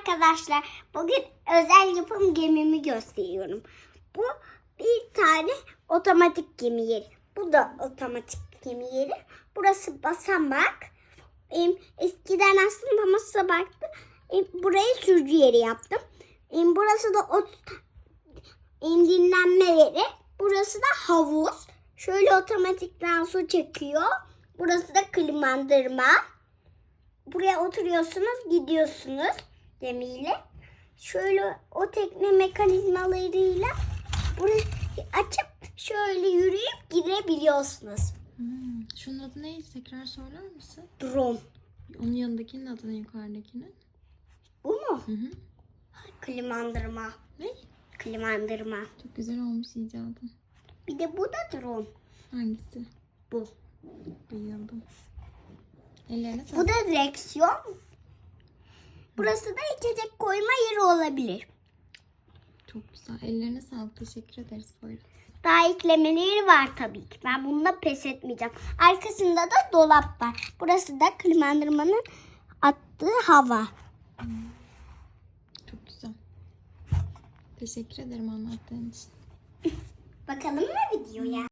arkadaşlar. Bugün özel yapım gemimi gösteriyorum. Bu bir tane otomatik gemi yeri. Bu da otomatik gemi yeri. Burası basamak. Eskiden aslında masa baktı. Burayı sürücü yeri yaptım. Burası da o em, dinlenme yeri. Burası da havuz. Şöyle otomatikten su çekiyor. Burası da klimandırma. Buraya oturuyorsunuz, gidiyorsunuz gemiyle. Şöyle o tekne mekanizmalarıyla burayı açıp şöyle yürüyüp gidebiliyorsunuz. Hmm, Şunun adı neydi? Tekrar söyler misin? Drone. Onun yanındakinin adı ne yukarıdakinin? Bu mu? Hı hı. Klimandırma. Ne? Klimandırma. Çok güzel olmuş icadın. Bir de bu da drone. Hangisi? Bu. Bayıldım. Ellerine Bu sağlık. da direksiyon. Burası da içecek koyma yeri olabilir. Çok güzel. Ellerine sağlık. Teşekkür ederiz Poyraz. Daha eklemeleri var tabii ki. Ben bununla pes etmeyeceğim. Arkasında da dolap var. Burası da klimandırmanın attığı hava. Çok güzel. Teşekkür ederim anlattığın için. Bakalım mı videoya?